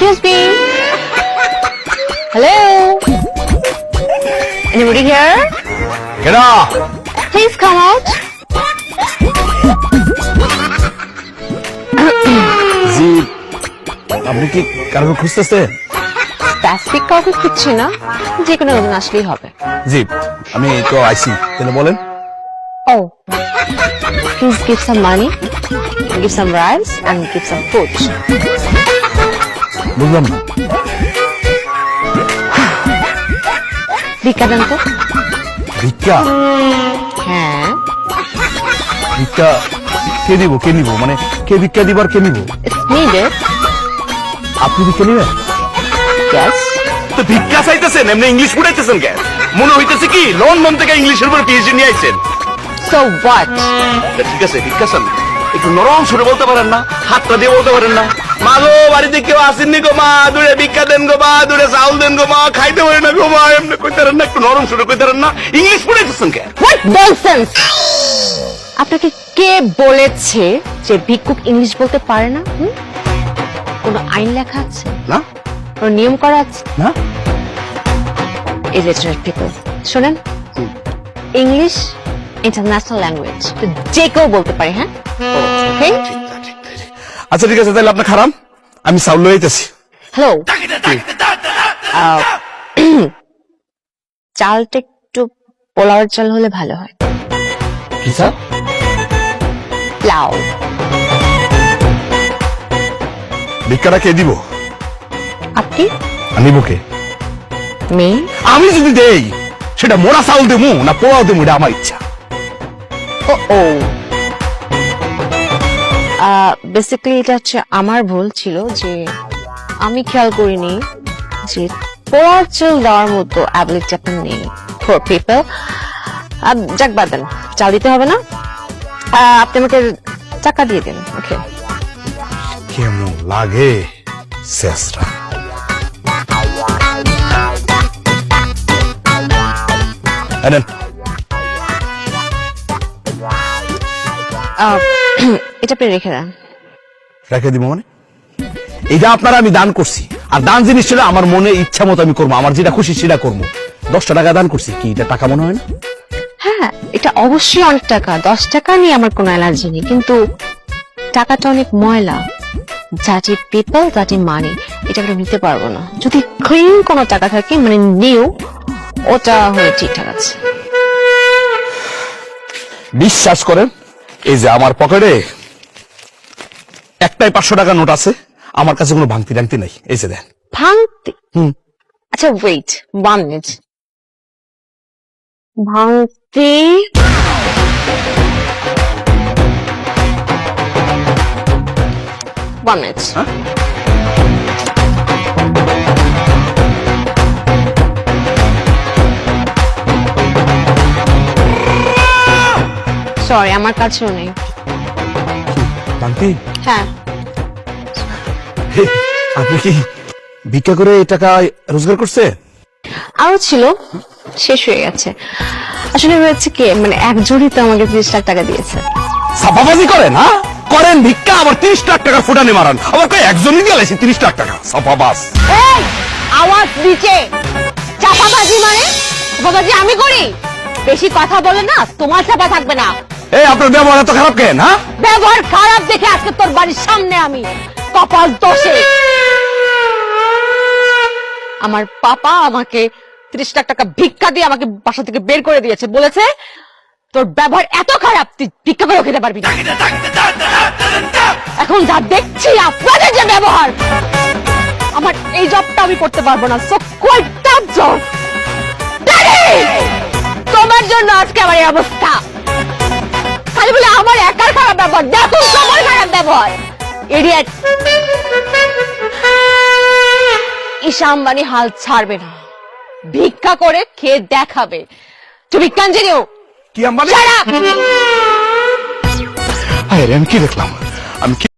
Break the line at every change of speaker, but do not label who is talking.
Excuse me. Hello. Anybody here?
কেডা
Please come out.
জি আপনি কি কারণ খুঁজতেছেন
স্পেসিফিক কাউকে খুঁজছি না যে কোনো একজন আসলেই হবে
জি আমি তো আইসি তাহলে বলেন
Oh, please give some money, give some rice, and give some food.
বুঝলাম না।
ভিক্ষা দেন তো।
ভিক্ষা?
হ্যাঁ।
ভিক্ষা কে দিব কে নিব? মানে কে ভিক্ষা দিবার কে নিব? আপনি ভিক্ষা নিবেন?
তো ভিক্ষা চাইতেছেন এমনি ইংলিশ পড়াইতেছেন কেন? মনে হইতেছে কি লন্ডন থেকে ইংলিশের উপর পিএইচডি নিয়ে আইছেন।
সো হোয়াট
ঠিক আছে ভিক্ষা চান। একটু নরম সুরে বলতে পারেন না হাতটা দিয়ে বলতে পারেন না। মা গো বাড়িতে কেউ আসেননি গো মা। দূরে ভিক্ষা দেন গো মা দূরে চাউল দেন গো মা খাইতে পারেন না গো মা এমনি কইতে না একটু নরম সুরে কইতে না। ইংলিশ পড়াইতেছেন
হোয়াট ননসেন্স আপনাকে কে বলেছে যে ভিক্ষুক ইংলিশ বলতে পারে না? হুম? কোনো আইন লেখা আছে?
না।
কোনো নিয়ম করা আছে?
না।
ইলিটারেট পিপল শোনেন। ইংলিশ ইন্টারন্যাশনাল ল্যাঙ্গুয়েজ যে কেউ বলতে পারে হ্যাঁ? Okay?
আচ্ছা ঠিক আছে তাহলে আপনার খারাপ? আমি চাউল লই আইতেছি।
হ্যালো চালটা একটু পোলাওয়ার চাল হলে ভালো হয়।
কি স্যার
প্লাউ
ভিক্ষাটা কে দিব?
আপনি?
আনিব কে?
মেয়ে
আমি যদি দেই সেটা মোড়া চাউল দেবো না পোড়াও দেবো এটা আমার ইচ্ছা।
ও ও। বেসিক্যালি এটা হচ্ছে আমার ভুল ছিল যে আমি খেয়াল করিনি যে পোয়ার চাল দেওয়ার মতো অ্যাবিলিটি আপনার নেই ফর পিপল যাক বাদ দেন চাল দিতে হবে না। আপনি আমাকে টাকা দিয়ে দিন ওকে
কেমন লাগে শেষরা এনেন
এটা আপনি রেখে দেন
রেখে দিব মানে? এইটা আপনারা আমি দান করছি আর দান জিনিস ছিল আমার মনে ইচ্ছা মতো আমি করব আমার যেটা খুশি সেটা করব। দশটা টাকা দান করছি কি এটা টাকা মনে হয় না?
হ্যাঁ এটা অবশ্যই অনেক টাকা দশ টাকা নিয়ে আমার কোনো অ্যালার্জি নেই কিন্তু টাকাটা অনেক ময়লা যাটি পিপল যাটি মানি এটা আমরা নিতে পারব না। যদি ক্লিন কোনো টাকা থাকে মানে নিউ ওটা হয়ে ঠিকঠাক আছে।
বিশ্বাস করেন এই যে আমার পকেটে একটাই পাঁচশো টাকা নোট আছে আমার কাছে কোনো ভাঙতি টাংতি নাই। এই যে দেন।
ভাঙতি?
হুম।
আচ্ছা ওয়েট ওয়ান মিনিট ভাঙতি? ওয়ান মিনিট সরি আমার কাছেও নেই। হ্যাঁ।
আপনি কি ভিক্ষা করে এই টাকা রোজগার করছে?
আরও ছিল শেষ হয়ে গেছে। আসলে হয়েছে কি মানে একজনই তো আমাকে ত্রিশ লাখ টাকা দিয়েছে।
সাফাবাজি করেন হ্যাঁ? করেন ভিক্ষা আবার তিরিশ লাখ টাকার ফুটানি মারান। আবার একজনই তিরিশ লাখ টাকা? সাফাবাজ
এই আওয়াজ নিচে চাপাবাজি মানে? আমি করি? বেশি কথা বলে না তোমার চাপা থাকবে না।
এই, আপনার ব্যবহার এত খারাপ কেন হ্যাঁ?
ব্যবহার খারাপ দেখে আজকে তোর বাড়ির সামনে আমি কপাল দোষে আমার পাপা আমাকে ত্রিশ লাখ টাকা ভিক্ষা দিয়ে আমাকে বাসা থেকে বের করে দিয়েছে, বলেছে, তোর ব্যবহার এত খারাপ, তুই ভিক্ষা করে খেতে পারবি এখন যা দেখছি, আপনাদের যে ব্যবহার, আমার এই জবটা আমি করতে পারব না সো কোয়াইট জব তোমার জন্য আজকে আমার এই অবস্থা। খালি বলে আমার একার খারাপ ব্যবহার দেখো সবার খারাপ ব্যবহার। ইডিয়েট ঈশা আম্বানি হাল ছাড়বে না। ভিক্ষা করে খেয়ে দেখাবে। তুমি কন্টিনিউ
কি আম্বানি?
Shut up!
হায় রে, আমি কি দেখলাম? আমি